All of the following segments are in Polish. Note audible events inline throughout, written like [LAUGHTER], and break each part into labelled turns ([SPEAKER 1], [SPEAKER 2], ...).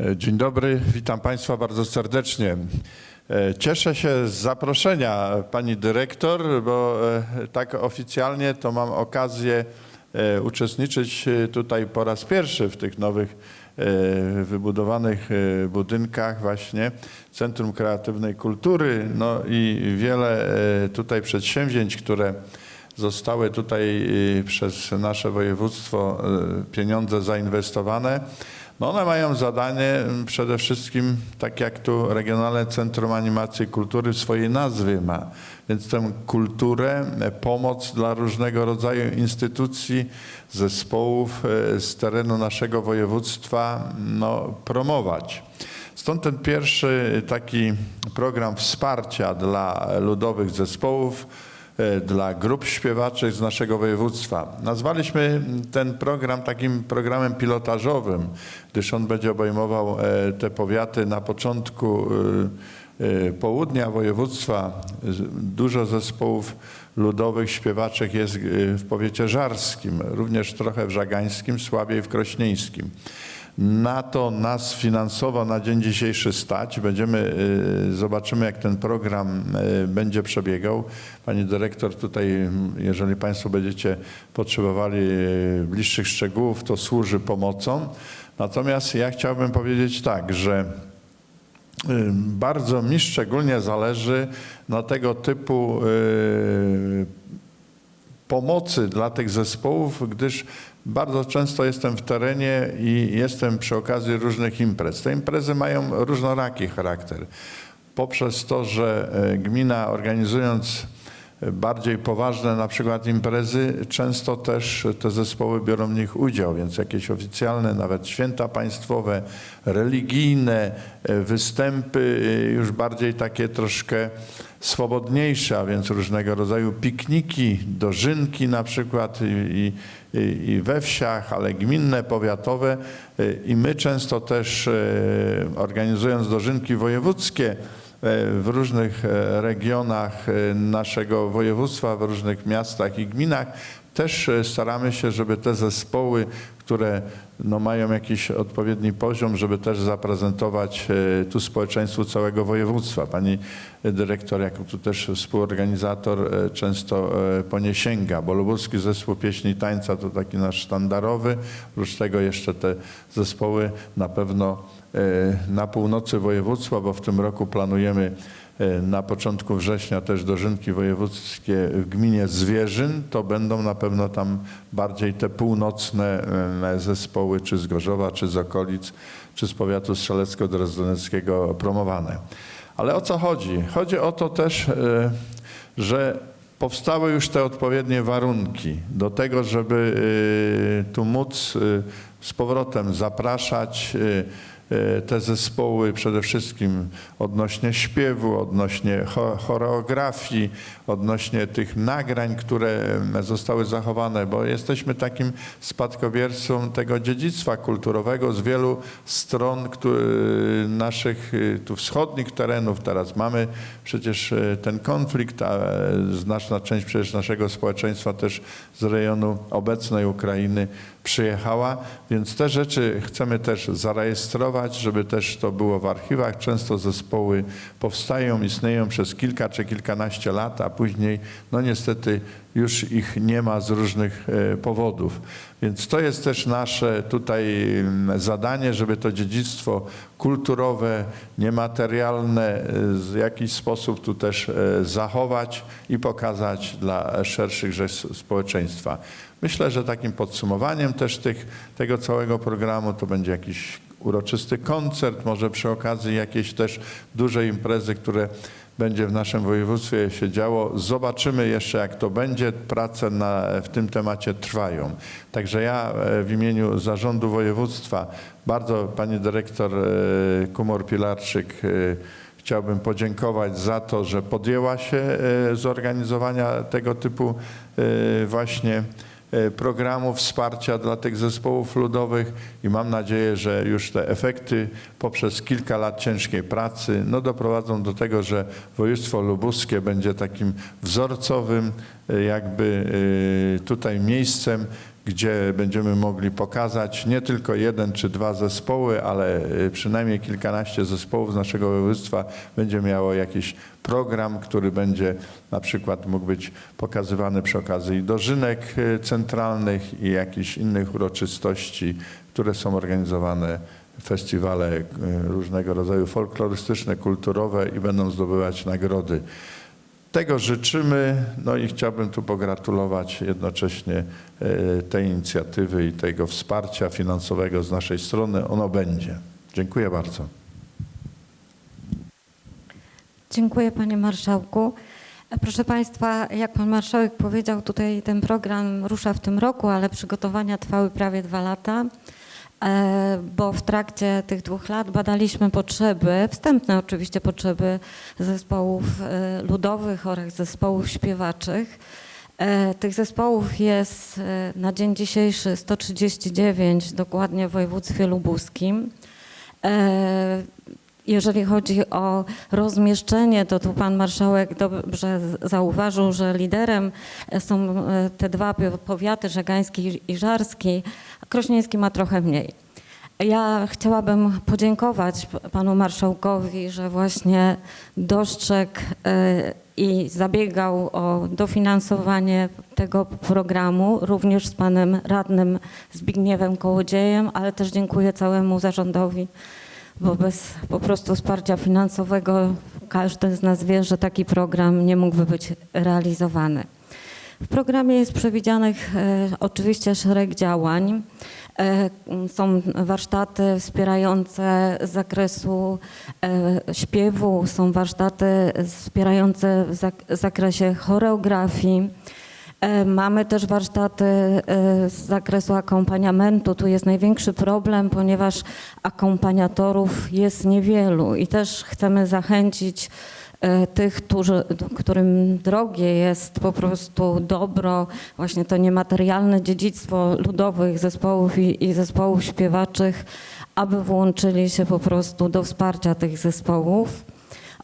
[SPEAKER 1] E, Dzień dobry, witam Państwa bardzo serdecznie. E, Cieszę się z zaproszenia pani dyrektor, bo e, tak oficjalnie to mam okazję uczestniczyć tutaj po raz pierwszy w tych nowych wybudowanych budynkach właśnie Centrum Kreatywnej Kultury, no i wiele tutaj przedsięwzięć, które zostały tutaj przez nasze województwo pieniądze zainwestowane. No one mają zadanie mm, przede wszystkim, tak jak tu Regionalne Centrum Animacji i Kultury w swojej nazwie ma, więc tę kulturę, e, pomoc dla różnego rodzaju instytucji, zespołów e, z terenu naszego województwa no, promować. Stąd ten pierwszy taki program wsparcia dla ludowych zespołów, dla grup śpiewaczych z naszego województwa. Nazwaliśmy ten program takim programem pilotażowym, gdyż on będzie obejmował e, te powiaty na początku e, e, południa województwa. Dużo zespołów ludowych, śpiewaczych jest e, w powiecie żarskim, również trochę w żagańskim, słabiej w krośnieńskim. Na to nas finansowo na dzień dzisiejszy stać. Będziemy, y, zobaczymy jak ten program y, będzie przebiegał. Pani dyrektor tutaj, jeżeli Państwo będziecie potrzebowali y, bliższych szczegółów, to służy pomocą. Natomiast ja chciałbym powiedzieć tak, że bardzo mi szczególnie zależy na tego typu pomocy dla tych zespołów, gdyż bardzo często jestem w terenie i jestem przy okazji różnych imprez. Te imprezy mają różnoraki charakter. Poprzez to, że e, gmina organizując bardziej poważne na przykład imprezy, często też te zespoły biorą w nich udział, więc jakieś oficjalne, nawet święta państwowe, religijne, e, występy e, już bardziej takie troszkę swobodniejsze, a więc różnego rodzaju pikniki, dożynki na przykład i, i, i we wsiach, ale gminne, powiatowe. Y, i my często też organizując dożynki wojewódzkie w różnych e, regionach y, naszego województwa, w różnych miastach i gminach, też e, staramy się, żeby te zespoły, które no, mają jakiś odpowiedni poziom, żeby też zaprezentować e, tu społeczeństwu całego województwa. Pani dyrektor, jako tu też współorganizator, e, często e, po nie sięga, bo Lubuski Zespół Pieśni i Tańca to taki nasz sztandarowy. Oprócz tego jeszcze te zespoły na pewno e, na północy województwa, bo w tym roku planujemy e, na początku września też dożynki wojewódzkie w gminie Zwierzyn, to będą na pewno tam bardziej te północne e, zespoły, czy z Gorzowa, czy z okolic, czy z powiatu strzelecko-drozdneckiego promowane. Ale o co chodzi? Chodzi o to też, e, że powstały już te odpowiednie warunki do tego, żeby e, tu móc e, z powrotem zapraszać e, e, te zespoły przede wszystkim odnośnie śpiewu, odnośnie cho- choreografii, odnośnie tych nagrań, które zostały zachowane, bo jesteśmy takim spadkobiercą tego dziedzictwa kulturowego z wielu stron naszych y, tu wschodnich terenów. Teraz mamy przecież y, ten konflikt, a e, znaczna część przecież naszego społeczeństwa też z rejonu obecnej Ukrainy przyjechała, więc te rzeczy chcemy też zarejestrować, żeby też to było w archiwach. Często zespoły powstają, istnieją przez kilka czy kilkanaście lat, a później no niestety już ich nie ma z różnych e, powodów. Więc to jest też nasze tutaj mm, zadanie, żeby to dziedzictwo kulturowe, niematerialne e, w jakiś sposób tu też e, zachować i pokazać dla szerszych społeczeństwa. Myślę, że takim podsumowaniem też tych, tego całego programu to będzie jakiś uroczysty koncert, może przy okazji jakieś też duże imprezy, które będzie w naszym województwie się działo. Zobaczymy jeszcze, jak to będzie. Prace na, w tym temacie trwają. Także ja e, w imieniu zarządu województwa bardzo pani dyrektor e, Kumor-Pilarczyk e, chciałbym podziękować za to, że podjęła się zorganizowania tego typu właśnie programu wsparcia dla tych zespołów ludowych i mam nadzieję, że już te efekty poprzez kilka lat ciężkiej pracy no, doprowadzą do tego, że województwo lubuskie będzie takim wzorcowym e, jakby e, tutaj miejscem, gdzie będziemy mogli pokazać nie tylko jeden czy dwa zespoły, ale y, przynajmniej kilkanaście zespołów z naszego województwa będzie miało jakiś program, który będzie na przykład mógł być pokazywany przy okazji dożynek y, centralnych i jakichś innych uroczystości, które są organizowane festiwale y, różnego rodzaju folklorystyczne, kulturowe i będą zdobywać nagrody. Tego życzymy, no i chciałbym tu pogratulować jednocześnie e, tej inicjatywy i tego wsparcia finansowego z naszej strony. Ono będzie. Dziękuję bardzo.
[SPEAKER 2] Dziękuję panie marszałku. Proszę państwa, jak pan marszałek powiedział, tutaj ten program rusza w tym roku, ale przygotowania trwały prawie dwa lata, bo w trakcie tych dwóch lat badaliśmy potrzeby, wstępne oczywiście potrzeby zespołów e, ludowych oraz zespołów śpiewaczych. E, Tych zespołów jest e, na dzień dzisiejszy 139, dokładnie w województwie lubuskim. E, jeżeli chodzi o rozmieszczenie, to tu pan marszałek dobrze zauważył, że liderem są e, te dwa powiaty, żegański i żarski, a krośnieński ma trochę mniej. Ja chciałabym podziękować panu marszałkowi, że właśnie dostrzegł e, i zabiegał o dofinansowanie tego programu, również z panem radnym Zbigniewem Kołodziejem, ale też dziękuję całemu zarządowi bo bez po prostu wsparcia finansowego każdy z nas wie, że taki program nie mógłby być realizowany. W programie jest przewidzianych e, oczywiście szereg działań. E, są warsztaty wspierające z zakresu e, śpiewu, są warsztaty wspierające w zak- zakresie choreografii. E, Mamy też warsztaty e, z zakresu akompaniamentu. Tu jest największy problem, ponieważ akompaniatorów jest niewielu i też chcemy zachęcić e, tych, którzy, którym drogie jest po prostu dobro, właśnie to niematerialne dziedzictwo ludowych zespołów i, i zespołów śpiewaczych, aby włączyli się po prostu do wsparcia tych zespołów.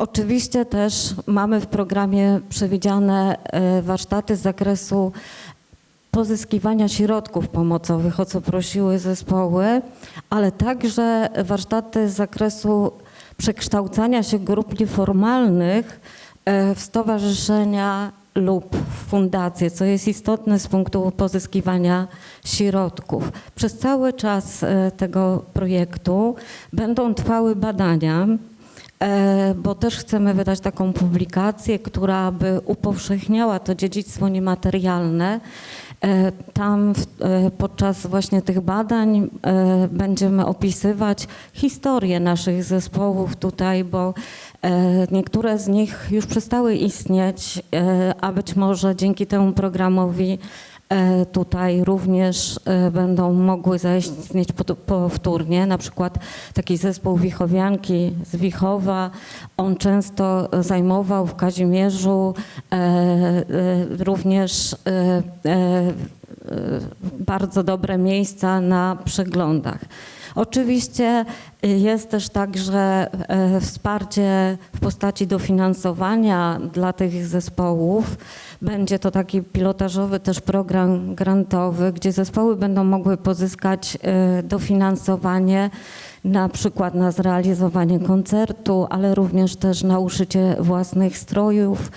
[SPEAKER 2] Oczywiście też mamy w programie przewidziane e, warsztaty z zakresu pozyskiwania środków pomocowych, o co prosiły zespoły, ale także warsztaty z zakresu przekształcania się grup nieformalnych e, w stowarzyszenia lub fundacje, co jest istotne z punktu pozyskiwania środków. Przez cały czas e, tego projektu będą trwały badania, bo też chcemy wydać taką publikację, która by upowszechniała to dziedzictwo niematerialne. E, Tam e, podczas właśnie tych badań e, będziemy opisywać historię naszych zespołów tutaj, bo e, niektóre z nich już przestały istnieć, e, a być może dzięki temu programowi E, Tutaj również e, będą mogły zaistnieć powtórnie, na przykład taki zespół Wichowianki z Wichowa. On często zajmował w Kazimierzu e, e, również e, e, e, bardzo dobre miejsca na przeglądach. Oczywiście y, jest też także e, wsparcie w postaci dofinansowania dla tych zespołów. Będzie to taki pilotażowy też program grantowy, gdzie zespoły będą mogły pozyskać e, dofinansowanie na przykład na zrealizowanie koncertu, ale również też na uszycie własnych strojów.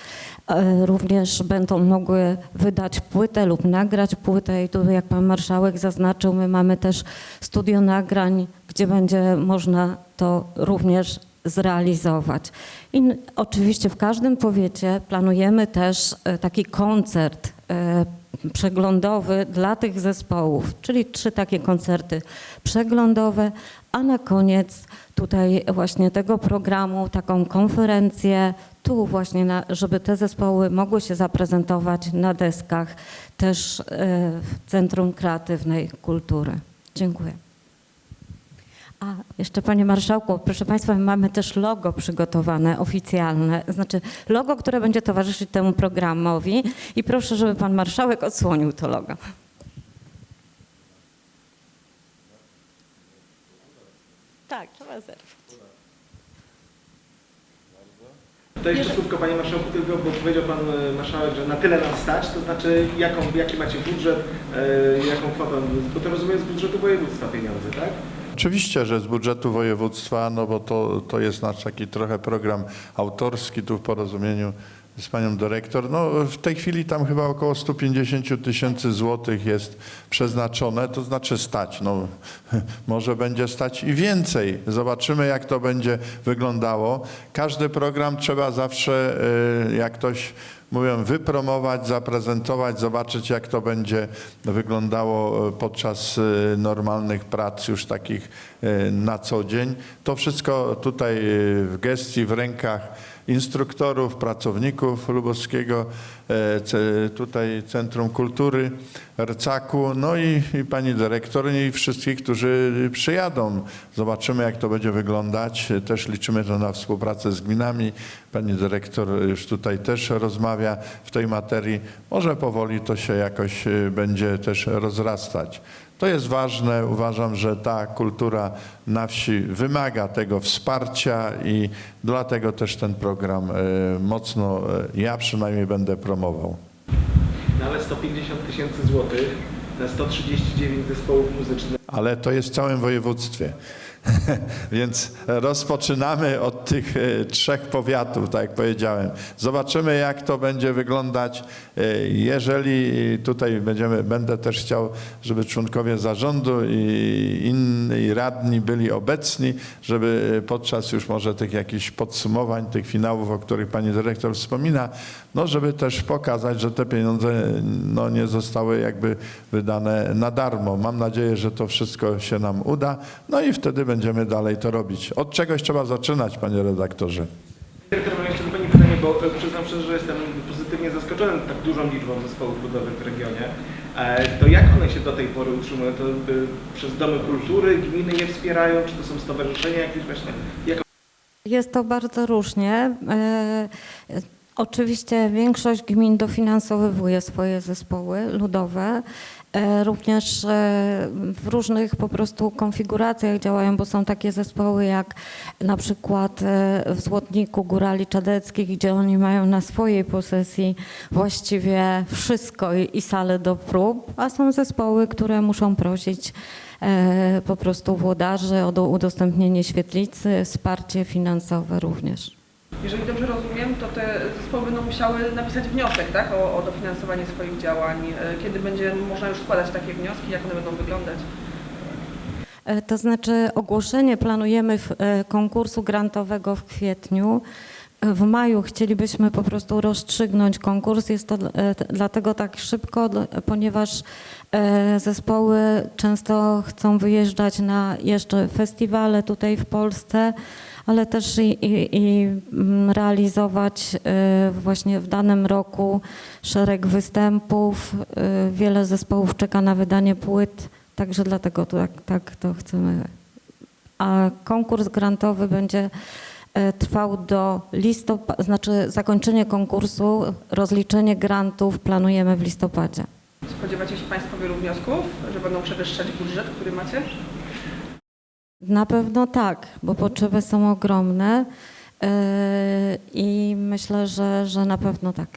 [SPEAKER 2] E, Również będą mogły wydać płytę lub nagrać płytę i tu jak pan marszałek zaznaczył, my mamy też studio nagrań, gdzie będzie można to również zrealizować. I oczywiście w każdym powiecie planujemy też e, taki koncert e, przeglądowy dla tych zespołów, czyli trzy takie koncerty przeglądowe, a na koniec tutaj właśnie tego programu taką konferencję, tu właśnie, na, żeby te zespoły mogły się zaprezentować na deskach też e, w Centrum Kreatywnej Kultury. Dziękuję. A, jeszcze panie marszałku, proszę państwa, my mamy też logo przygotowane, oficjalne, znaczy logo, które będzie towarzyszyć temu programowi i proszę, żeby pan marszałek odsłonił to logo. Tak, trzeba zerwać.
[SPEAKER 3] To jeszcze słówko Panie Marszałku, tylko bo powiedział Pan e, Marszałek, że na tyle nas stać, to znaczy jaką, jaki macie budżet, e, jaką kwotę, bo to rozumiem z budżetu województwa pieniądze, tak?
[SPEAKER 1] Oczywiście, że z budżetu województwa, no bo to, to jest nasz taki trochę program autorski tu w porozumieniu z panią dyrektor. No w tej chwili tam chyba około 150 tysięcy złotych jest przeznaczone, to znaczy stać. No, [LAUGHS] może będzie stać i więcej. Zobaczymy jak to będzie wyglądało. Każdy program trzeba zawsze, y, jak ktoś mówią, wypromować, zaprezentować, zobaczyć jak to będzie wyglądało e, podczas e, normalnych prac już takich na co dzień. To wszystko tutaj w gestii, w rękach instruktorów, pracowników Lubowskiego, e, tutaj Centrum Kultury, RCAK-u, no i, i pani dyrektor i wszystkich, którzy przyjadą. Zobaczymy, jak to będzie wyglądać. Też liczymy to na współpracę z gminami. Pani dyrektor już tutaj też rozmawia w tej materii. Może powoli to się jakoś e, będzie też rozrastać. To jest ważne. Uważam, że ta kultura na wsi wymaga tego wsparcia i dlatego też ten program e, mocno e, ja przynajmniej będę promował.
[SPEAKER 3] Ale 150 tysięcy złotych na 139 zespołów muzycznych.
[SPEAKER 1] Ale to jest w całym województwie. [LAUGHS] Więc rozpoczynamy od tych e, trzech powiatów, tak jak powiedziałem. Zobaczymy, jak to będzie wyglądać. E, Jeżeli tutaj będziemy, będę też chciał, żeby członkowie zarządu i inni radni byli obecni, żeby podczas już może tych jakichś podsumowań, tych finałów, o których pani dyrektor wspomina, no żeby też pokazać, że te pieniądze no, nie zostały jakby wydane na darmo. Mam nadzieję, że to wszystko się nam uda, no i wtedy będziemy dalej to robić. Od czegoś trzeba zaczynać, panie redaktorze.
[SPEAKER 3] Dyrektor, mam jeszcze do Pani pytanie, bo e, przyznam szczerze, że jestem pozytywnie zaskoczony tak dużą liczbą zespołów ludowych w regionie. E, To jak one się do tej pory utrzymują? To e, przez domy kultury, gminy je wspierają, czy to są stowarzyszenia jakieś właśnie? Jak
[SPEAKER 2] Jest to bardzo różnie. Oczywiście większość gmin dofinansowywuje swoje zespoły ludowe. E, Również e, w różnych po prostu konfiguracjach działają, bo są takie zespoły jak na przykład e, w Złotniku Górali Czadeckich, gdzie oni mają na swojej posesji właściwie wszystko i, i salę do prób, a są zespoły, które muszą prosić po prostu włodarzy o do- udostępnienie świetlicy, wsparcie finansowe również.
[SPEAKER 4] Jeżeli dobrze rozumiem, to te zespoły będą musiały napisać wniosek tak, o, o dofinansowanie swoich działań. E, Kiedy będzie można już składać takie wnioski, jak one będą wyglądać?
[SPEAKER 2] E, To znaczy ogłoszenie planujemy w, e, konkursu grantowego w kwietniu. W maju chcielibyśmy po prostu rozstrzygnąć konkurs. Jest to dlatego tak szybko, ponieważ zespoły często chcą wyjeżdżać na jeszcze festiwale tutaj w Polsce, ale też i, i, i realizować e, właśnie w danym roku szereg występów. E, Wiele zespołów czeka na wydanie płyt. Także dlatego tak, tak to chcemy. A konkurs grantowy będzie e, trwał do listopada, znaczy zakończenie konkursu, rozliczenie grantów planujemy w listopadzie.
[SPEAKER 4] Spodziewacie się Państwo wielu wniosków, że będą przewyższać budżet, który macie?
[SPEAKER 2] Na pewno tak, bo potrzeby są ogromne e, i myślę, że, że na pewno tak.